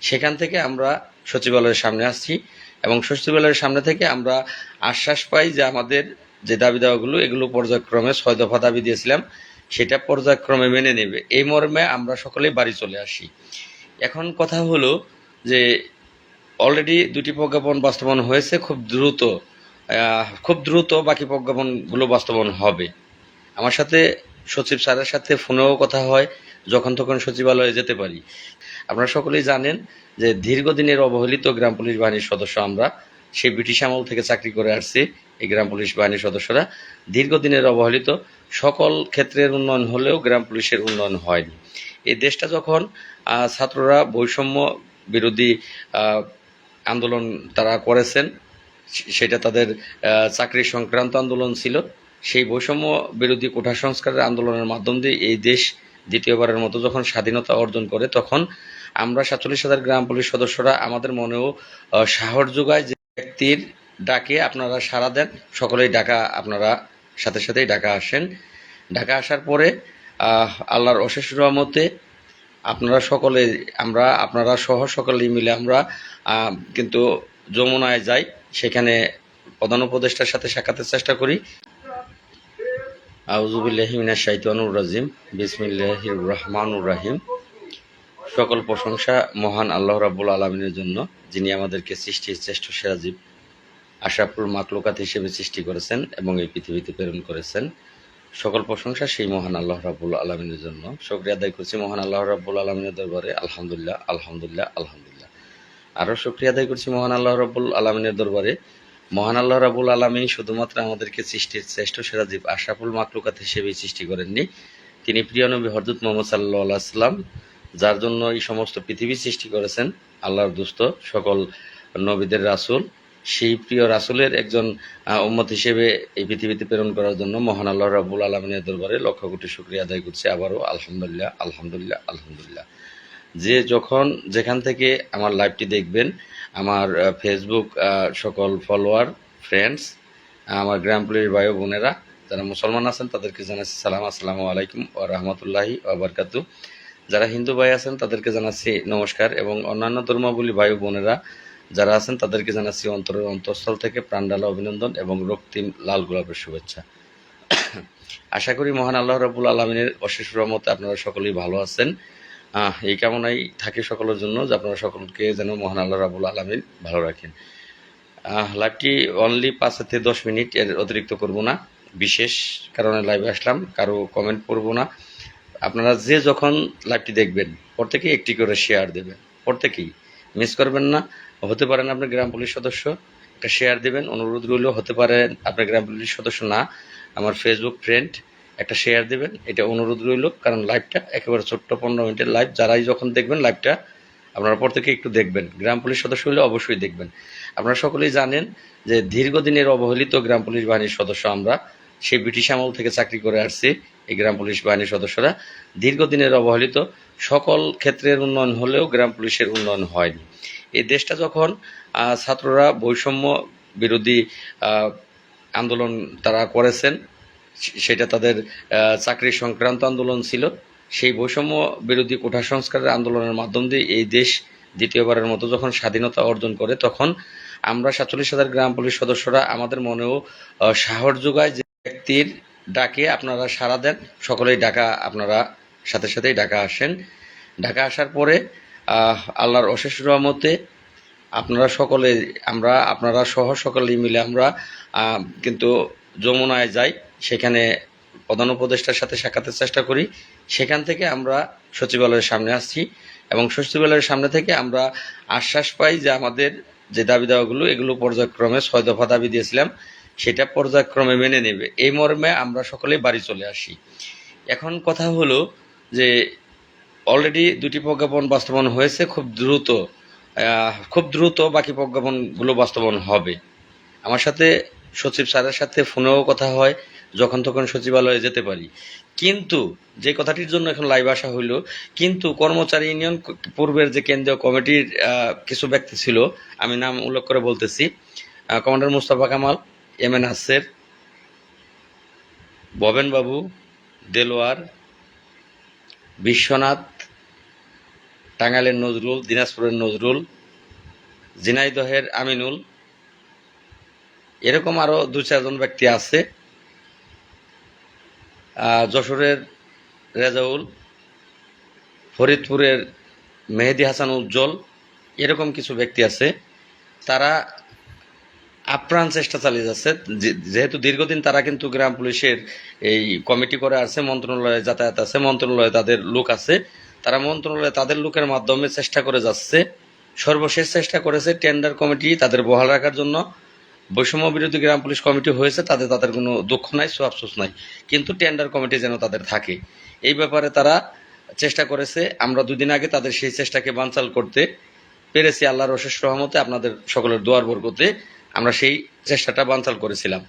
সেখান থেকে আমরা সচিবালয়ের সামনে আসছি এবং সচিবালয়ের সামনে থেকে আমরা আশ্বাস পাই যে আমাদের যে দাবি দাওয়াগুলো এগুলো পর্যায়ক্রমে ছয় দফা দাবি দিয়েছিলাম, সেটা পর্যায়ক্রমে মেনে নেবে। এই মর্মে আমরা সকলেই বাড়ি চলে আসি। এখন কথা হলো যে অলরেডি দুটি প্রজ্ঞাপন বাস্তবায়ন হয়েছে, খুব দ্রুত খুব দ্রুত বাকি প্রজ্ঞাপনগুলো বাস্তবায়ন হবে। আমার সাথে সচিব স্যারের সাথে ফোনেও কথা হয়। যখন তখন সচিবালয়ে যেতে পারি। আপনারা সকলেই জানেন যে দীর্ঘদিনের অবহেলিত গ্রাম পুলিশ বাহিনীর সদস্য আমরা, সেই ব্রিটিশ আমল থেকে চাকরি করে আসছি এই গ্রাম পুলিশ বাহিনীর সদস্যরা। দীর্ঘদিনের অবহেলিত সকল ক্ষেত্রের উন্নয়ন হলেও গ্রাম পুলিশের উন্নয়ন হয়নি। এই দেশটা যখন ছাত্ররা বৈষম্য বিরোধী আন্দোলন তারা করেছেন সেটা তাদের চাকরি সংক্রান্ত আন্দোলন ছিল। সেই বৈষম্য বিরোধী কোঠা সংস্কারের আন্দোলনের মাধ্যম দিয়ে এই দেশ দ্বিতীয়বারের মতো যখন স্বাধীনতা অর্জন করে, তখন আমরা সাতচল্লিশ হাজার গ্রাম পুলিশ সদস্যরা আমাদের মনেও সাহস যোগায় যে ব্যক্তির ডাকে আপনারা সাড়া দেন। সকলেই ডাকা আপনারা সাথে সাথেই ঢাকা আসেন। ঢাকা আসার পরে আল্লাহর অশেষ রহমতে আপনারা সকলে, আমরা, আপনারা সহ সকলেই মিলে আমরা কিন্তু যমুনায় যাই। সেখানে প্রধান উপদেষ্টার সাথে সাক্ষাতের চেষ্টা করি। আউজুবিল্লাহি মিনাশ শাইতানুর রাজিম। বিসমিল্লাহির রহমানুর রাহিম। সকল প্রশংসা মহান আল্লাহ রাব্বুল আলমিনের জন্য, যিনি আমাদেরকে সৃষ্টির শ্রেষ্ঠ সেরাজীব আশাপুর মাকলুকাত হিসেবে সৃষ্টি করেছেন এবং এই পৃথিবীতে প্রেরণ করেছেন। সকল প্রশংসা সেই মহান আল্লাহ রাব্বুল আলমিনের জন্য। শুক্রিয়া আদায় করছি মহান আল্লাহ রাবুল আলমিনের দরবারে। আলহামদুলিল্লাহ আলহামদুলিল্লাহ আলহামদুলিল্লাহ। আরও শুক্রিয়া আদায় করছি মহান আল্লাহ রাবুল আলমিনের দরবারে। মহান আল্লাহ রাবুল আলমী শুধুমাত্র আমাদেরকে সৃষ্টির শ্রেষ্ঠ সেরাজীব আশাফুল মাকলুকাত হিসেবেই সৃষ্টি করেননি। তিনি প্রিয় নবী হরদুত মোহাম্মদ সাল্লাহ সাল্লাম যার জন্য এই সমস্ত পৃথিবী সৃষ্টি করেছেন আল্লাহর দুস্থ সকল নবীদের রাসূল। সেই প্রিয় রাসূলের একজন উম্মত হিসেবে এই পৃথিবীতে প্রেরণ করার জন্য মহান আল্লাহ রাবুল আলমিনের দরবারে লক্ষ কোটি শুক্রিয়া আদায় করছি। আবারও আলহামদুলিল্লাহ আলহামদুলিল্লাহ আলহামদুলিল্লাহ। যে যখন যেখান থেকে আমার লাইভটি দেখবেন, আমার ফেসবুক সকল ফলোয়ার ফ্রেন্ডস আমার গ্রাম পুলিশ ভাই বোনেরা, যারা মুসলমান আছেন, তাদেরকে জানাচ্ছি সালাম, আসসালামু আলাইকুম ও রহমতুল্লাহি ওবরকাতু যারা হিন্দু ভাই আছেন, তাদেরকে জানাচ্ছি নমস্কার এবং অন্যান্য ধর্মাবলী ভাই বোনেরা যারা আছেন, তাদেরকে জানাচ্ছি অন্তরের অন্তঃস্থল থেকে প্রাণডালা অভিনন্দন এবং রক্তিম লাল গোলাপের শুভেচ্ছা। আশা করি মহান আল্লাহ রাবুল আলমিনের অশেষ রহমতে আপনারা সকলেই ভালো আছেন। এই কামনাই থাকে সকলের জন্য যে আপনারা সকলকে যেন মহান আল্লাহ রাবুল আলমিন ভালো রাখেন। লাইভটি অনলি পাঁচ থেকে দশ মিনিট, এর অতিরিক্ত করব না। বিশেষ কারণে লাইভে আসলাম, কারও কমেন্ট করব না। আপনারা যে যখন লাইভটি দেখবেন, প্রত্যেকেই একটি করে শেয়ার দেবেন। প্রত্যেকেই। মিস করবেন না, হতে পারেন আপনি গ্রাম পুলিশ সদস্য, একটা শেয়ার দেবেন। অনুরোধ রইল, হতে পারে আপনার গ্রাম পুলিশ সদস্য না। আমার ফেসবুক ফ্রেন্ড একটা শেয়ার দেবেন, এটা অনুরোধ রইল, কারণ লাইভটা একেবারে ছোট্ট, পনেরো মিনিটের লাইভ যারাই যখন দেখবেন লাইভটা আপনারা প্রত্যেকে একটু দেখবেন। গ্রাম পুলিশ সদস্য হলে অবশ্যই দেখবেন। আপনারা সকলেই জানেন যে দীর্ঘদিনের অবহেলিত গ্রাম পুলিশ বাহিনীর সদস্য আমরা, সেই ব্রিটিশ আমল থেকে চাকরি করে আসছি এই গ্রাম পুলিশ বাহিনীর সদস্যরা। দীর্ঘদিনের অবহেলিত, সকল ক্ষেত্রের উন্নয়ন হলেও গ্রাম পুলিশের উন্নয়ন হয়নি। এই দেশটা যখন ছাত্ররা বৈষম্য বিরোধী আন্দোলন তারা করেছেন সে- সেটা তাদের চাকরি সংক্রান্ত আন্দোলন ছিল। সেই বৈষম্য বিরোধী কোঠা সংস্কারের আন্দোলনের মাধ্যম দিয়ে এই দেশ দ্বিতীয়বারের মতো যখন স্বাধীনতা অর্জন করে, তখন আমরা সাতচল্লিশ হাজার গ্রাম পুলিশ সদস্যরা আমাদের মনেও সাহস যোগায় যে ব্যক্তির ডাকে আপনারা সাড়া দেন, সকলেই ডাকা আপনারা, সাথে সাথেই ঢাকা আসেন। ঢাকা আসার পরে আল্লাহর অশেষ রহমতে আপনারা সকলে, আমরা, আপনারা সহ সকলেই মিলে আমরা কিন্তু যমুনায় যাই। সেখানে প্রধান উপদেষ্টার সাথে সাক্ষাতের চেষ্টা করি। সেখান থেকে আমরা সচিবালয়ের সামনে আসছি এবং সচিবালয়ের সামনে থেকে আমরা আশ্বাস পাই যে আমাদের যে দাবি দাওয়াগুলো এগুলো পর্যায়ক্রমে ছয় দফা দাবি দিয়েছিলাম, সেটা পর্যায়ক্রমে মেনে নেবে। এই মর্মে আমরা সকলেই বাড়ি চলে আসি। এখন কথা হলো যে অলরেডি দুটি প্রজ্ঞাপন বাস্তবায়ন হয়েছে, খুব দ্রুত খুব দ্রুত বাকি প্রজ্ঞাপনগুলো বাস্তবায়ন হবে। আমার সাথে সচিব স্যারের সাথে ফোনেও কথা হয়। যখন তখন সচিবালয়ে যেতে পারি। কিন্তু যে কথাটির জন্য এখন লাইভ আসা হইল, কিন্তু কর্মচারী ইউনিয়ন পূর্বের যে কেন্দ্রীয় কমিটির কিছু ব্যক্তি ছিল, আমি নাম উল্লেখ করে বলতেছি commander Mustafa Kamal, M N Haser, Boben Babu, Delwar, Biswanath, টাঙ্গাইলের নজরুল, দিনাজপুরের নজরুল, ঝিনাইদহের আমিনুল, এরকম আরও দু চারজন ব্যক্তি আছে। যশোরের রেজাউল, ফরিদপুরের মেহেদি হাসান উজ্জ্বল, এরকম কিছু ব্যক্তি আছে, তারা আপ্রাণ চেষ্টা চালিয়ে যাচ্ছে। যেহেতু দীর্ঘদিন তারা কিন্তু গ্রাম পুলিশের এই কমিটি করে আছে মন্ত্রণালয়ে যাতায়াত আছে, মন্ত্রণালয়ে তাদের লোক আছে, তারা মন্ত্রণালয়ে তাদের লোকের মাধ্যমে চেষ্টা করে যাচ্ছে। সর্বশেষ চেষ্টা করেছে টেন্ডার কমিটি তাদের বহাল রাখার জন্য। বৈষম্য বিরোধী গ্রাম পুলিশ কমিটি হয়েছে তাদের তাদের কোনো দুঃখ নাই, সো আফসোস নাই। কিন্তু টেন্ডার কমিটি যেন তাদের থাকে। এই ব্যাপারে তারা চেষ্টা করেছে, আমরা দুদিন আগে তাদের সেই চেষ্টাকে বানচাল করতে পেরেছি আল্লাহর অশেষ রহমতে, আপনাদের সকলের দোয়ার বরকতে আমরা সেই চেষ্টাটা বানচাল করেছিলাম।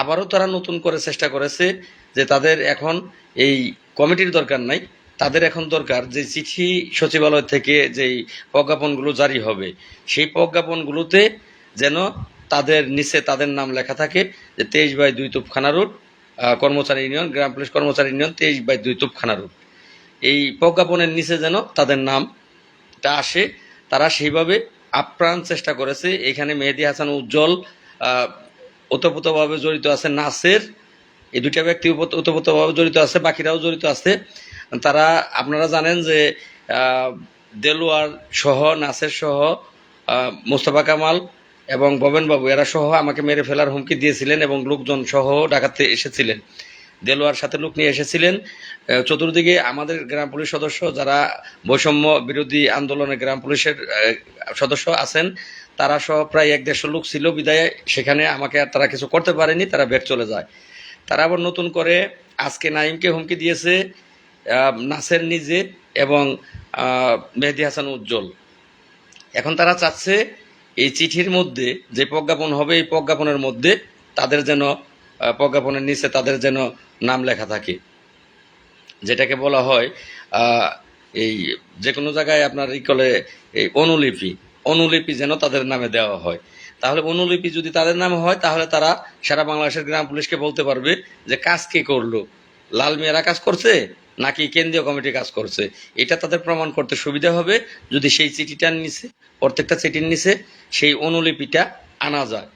আবারও তারা নতুন করে চেষ্টা করেছে যে তাদের এখন এই কমিটির দরকার নাই, তাদের এখন দরকার যে চিঠি সচিবালয় থেকে যেই প্রজ্ঞাপনগুলো জারি হবে, সেই প্রজ্ঞাপনগুলোতে যেন তাদের নিচে তাদের নাম লেখা থাকে যে তেইশ বাই দুই তুপখানা রুট কর্মচারী ইউনিয়ন, গ্রাম পুলিশ কর্মচারী ইউনিয়ন, তেইশ বাই দুই তুপখানা রুট। এই প্রজ্ঞাপনের নিচে যেন তাদের নামটা আসে, তারা সেইভাবে আপ্রাণ চেষ্টা করেছে। এখানে মেহেদি হাসান উজ্জ্বল ওতপ্রোতভাবে জড়িত আছে নাসের, এই দুইটা ব্যক্তি ওতপ্রোতভাবে জড়িত আছে, বাকিরাও জড়িত আছে। তারা, আপনারা জানেন যে দেলোয়ার সহ, নাসের সহ মোস্তফা কামাল এবং ববেনবাবু এরা সহ আমাকে মেরে ফেলার হুমকি দিয়েছিলেন এবং লোকজন সহ ডাকাতে এসেছিলেন। দেলোয়ার সাথে লোক নিয়ে এসেছিলেন। চতুর্দিকে আমাদের গ্রাম পুলিশ সদস্য যারা বৈষম্য বিরোধী আন্দোলনে গ্রাম পুলিশের সদস্য আছেন, তারা সহ প্রায় এক দেড়শো লোক ছিল বিদায়। সেখানে আমাকে আর তারা কিছু করতে পারেনি, তারা বের চলে যায়। তারা আবার নতুন করে আজকে নাইমকে হুমকি দিয়েছে নাসের নিজে এবং মেহেদি হাসান উজ্জ্বল। এখন তারা চাচ্ছে এই চিঠির মধ্যে যে প্রজ্ঞাপন হবে, এই প্রজ্ঞাপনের মধ্যে তাদের যেন প্রজ্ঞাপনের নিচে তাদের যেন নাম লেখা থাকে। যেটাকে বলা হয় এই যে কোনো জায়গায় আপনার ই কলে এই অনুলিপি অনুলিপি যেন তাদের নামে দেওয়া হয়। তাহলে অনুলিপি যদি তাদের নামে হয়, তাহলে তারা সারা বাংলাদেশের গ্রাম পুলিশকে বলতে পারবে যে, কাজ কে করল? লাল মেয়েরা কাজ করছে? নাকি কেন্দ্রীয় কমিটি কাজ করছে? এটা তাদের প্রমাণ করতে সুবিধা হবে যদি সেই চিঠিটার নিচে, প্রত্যেকটা চিঠির নিচে সেই অনুলিপিটা আনা যায়।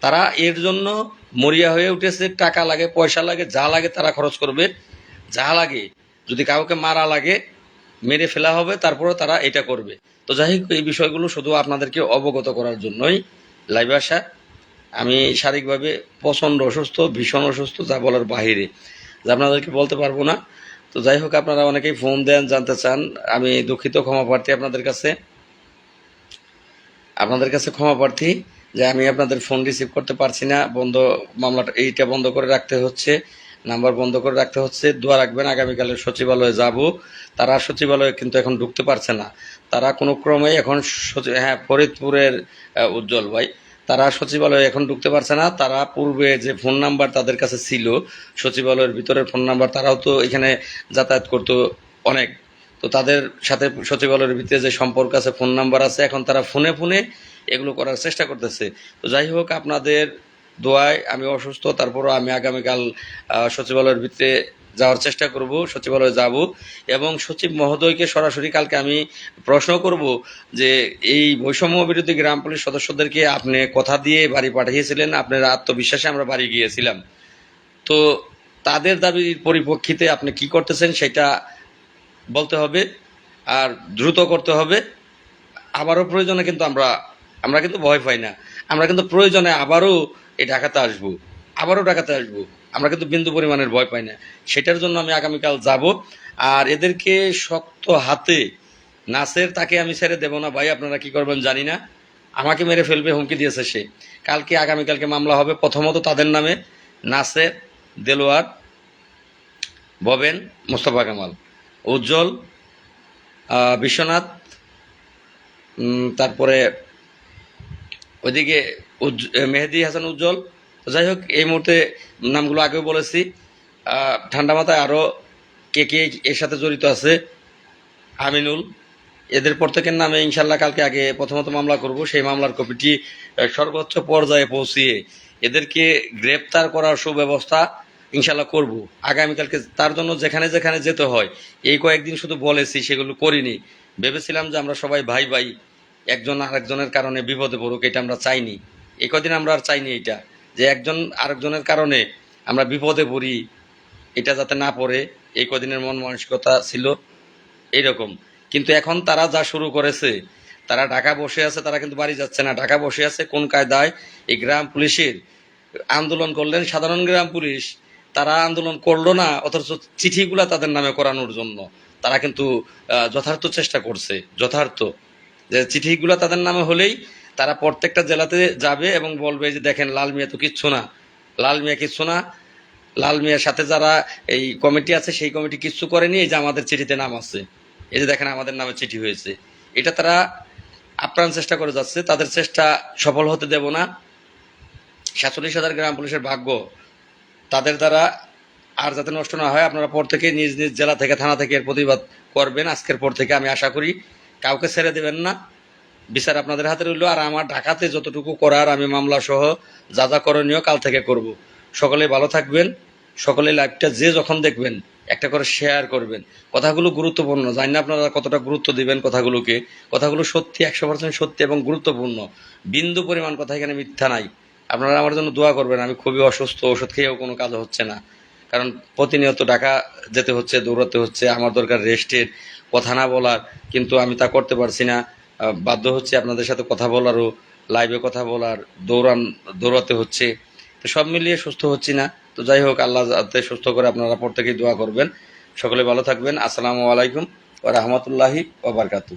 তারা এর জন্য মরিয়া হয়ে উঠেছে, টাকা লাগে, পয়সা লাগে, যা লাগে তারা খরচ করবে। যা লাগে, যদি কাউকে মারা লাগে, মেরে ফেলা হবে তারপরে তারা এটা করবে। তো যাই হোক, এই বিষয়গুলো শুধু আপনাদেরকে অবগত করার জন্যই লাইভে আসা। আমি শারীরিকভাবে প্রচণ্ড অসুস্থ, ভীষণ অসুস্থ, যা বলার বাহিরে। যা আপনাদেরকে বলতে পারব না। তো যাই হোক, আপনারা অনেকেই ফোন দেন, জানতে চান। আমি দুঃখিত ক্ষমা প্রার্থী আপনাদের কাছে। আপনাদের কাছে ক্ষমা প্রার্থী যে আমি আপনাদের ফোন রিসিভ করতে পারছি না। বন্ধ, মামলাটা এইটা বন্ধ করে রাখতে হচ্ছে। নাম্বার বন্ধ করে রাখতে হচ্ছে। দোয়া রাখবেন, আগামীকালের সচিবালয়ে যাব। তারা সচিবালয়ে কিন্তু এখন ঢুকতে পারছে না। তারা কোনো ক্রমে এখন হ্যাঁ ফরিদপুরের উজ্জ্বল ভাই। তারা সচিবালয়ে এখন ঢুকতে পারছে না। তারা পূর্বে যে ফোন নাম্বার তাদের কাছে ছিল, সচিবালয়ের ভিতরের ফোন নাম্বার তারাও তো এখানে যাতায়াত করতো অনেক। তো তাদের সাথে সচিবালয়ের ভিতরে যে সম্পর্ক আছে, ফোন নাম্বার আছে, এখন তারা ফোনে ফোনে এগুলো করার চেষ্টা করতেছে। তো যাই হোক, আপনাদের দোয়ায় আমি অসুস্থ, তারপরও আমি আগামীকাল সচিবালয়ের ভিতরে যাওয়ার চেষ্টা করব, সচিবালয়ে যাব এবং সচিব মহোদয়কে সরাসরি কালকে আমি প্রশ্ন করব যে এই বৈষম্য বিরোধী গ্রাম পুলিশ সদস্যদেরকে আপনি কথা দিয়ে বাড়ি পাঠিয়েছিলেন, আপনার আত্মবিশ্বাসে আমরা বাড়ি গিয়েছিলাম। তো তাদের দাবির পরিপ্রেক্ষিতে আপনি কি করতেছেন সেটা বলতে হবে আর দ্রুত করতে হবে। আবারও প্রয়োজনে কিন্তু আমরা আমরা কিন্তু ভয় পাই না। আমরা কিন্তু প্রয়োজনে আবারও এই ঢাকাতে আসব। আবারও ঢাকাতে আসব। আমরা কিন্তু বিন্দু পরিমাণের ভয় পাই না। সেটার জন্য আমি আগামীকাল যাব। আর এদেরকে শক্ত হাতে, নাসের তাকে আমি ছেড়ে দেবো না। ভাই, আপনারা কি করবেন জানি না। আমাকে মেরে ফেলবে, হুমকি দিয়েছে সে। কালকে, আগামীকালকে মামলা হবে প্রথমত তাদের নামে। নাসের, দেলোয়ার, ববেন, মোস্তফা কামাল, উজ্জ্বল বিশ্বনাথ তারপরে ওইদিকে মেহেদি হাসান উজ্জ্বল যাই হোক, এই মুহূর্তে নামগুলো আগেও বলেছি। ঠান্ডা মাথায় আরও কে কে এর সাথে জড়িত আছে? আমিনুল। এদের প্রত্যেকের নামে ইনশাল্লাহ কালকে আগে প্রথমত মামলা করব। সেই মামলার কপিটি সর্বোচ্চ পর্যায়ে পৌঁছিয়ে এদেরকে গ্রেপ্তার করার সুব্যবস্থা ইনশাল্লাহ করব। আগামীকালকে তার জন্য যেখানে যেখানে যেতে হয়, এই কয়েকদিন শুধু বলেছি, সেগুলো করিনি। ভেবেছিলাম যে আমরা সবাই ভাই ভাই একজন আরেকজনের কারণে বিপদে পড়ুক, এটা আমরা চাইনি। এই কদিন আমরা আর চাইনি এটা। যে একজন আরেকজনের কারণে আমরা বিপদে পড়ি, এটা যাতে না পড়ে, এই কদিনের মন মানসিকতা ছিল এইরকম। কিন্তু এখন তারা যা শুরু করেছে, তারা ঢাকা বসে আছে, তারা কিন্তু বাড়ি যাচ্ছে না। ঢাকা বসে আছে কোন কায়দায়? এই গ্রাম পুলিশের আন্দোলন করলেন সাধারণ গ্রাম পুলিশ। তারা আন্দোলন করল না, অথচ চিঠিগুলা তাদের নামে করানোর জন্য। তারা কিন্তু যথার্থ চেষ্টা করছে, যথার্থ। যে চিঠিগুলা তাদের নামে হলেই তারা প্রত্যেকটা জেলাতে যাবে এবং বলবে যে দেখেন, লাল মিয়া তো কিচ্ছু না। লাল মিয়া কিচ্ছু না। লাল মিয়ার সাথে যারা এই কমিটি আছে, সেই কমিটি কিচ্ছু করেনি। এই যে আমাদের চিঠিতে নাম আছে। এই যে দেখেন, আমাদের নামে চিঠি হয়েছে। এটা তারা আপ্রাণ চেষ্টা করে যাচ্ছে। তাদের চেষ্টা সফল হতে দেব না। সাতচল্লিশ হাজার গ্রাম পুলিশের ভাগ্য। তাদের দ্বারা আর যাতে নষ্ট না হয়, আপনারা পর থেকে নিজ নিজ জেলা থেকে, থানা থেকে এর প্রতিবাদ করবেন। আজকের পর থেকে আমি আশা করি কাউকে ছেড়ে দেবেন না। বিচার আপনাদের হাতে রইল, আর আমার ঢাকাতে যতটুকু করার আমি মামলা সহ যা যা করণীয় কাল থেকে করব। সকলে ভালো থাকবেন, সকলে লাইভটা যে যখন দেখবেন, একটা করে শেয়ার করবেন। কথাগুলো গুরুত্বপূর্ণ, জানি না আপনারা কতটা গুরুত্ব দিবেন কথাগুলোকে। কথাগুলো সত্যি, একশো পার্সেন্ট সত্যি এবং গুরুত্বপূর্ণ। বিন্দু পরিমাণ কথা এখানে মিথ্যা নাই। আপনারা আমার জন্য দোয়া করবেন, আমি খুবই অসুস্থ, ওষুধ খেয়েও কোনো কাজ হচ্ছে না। কারণ প্রতিনিয়ত ঢাকা যেতে হচ্ছে, দৌড়াতে হচ্ছে, আমার দরকার রেস্টের কথা না বলার, কিন্তু আমি তা করতে পারছি না। বাধ্য হচ্ছে আপনাদের সাথে কথা বলারও লাইভে কথা বলার, দৌড়ান, দৌড়াতে হচ্ছে। তো সব মিলিয়ে সুস্থ হচ্ছি না। তো যাই হোক, আল্লাহ যাতে সুস্থ করে আপনারা প্রত্যেকেই দোয়া করবেন। সকলে ভালো থাকবেন। আসসালামু আলাইকুম ও রহমতুল্লাহি ওবরকাতু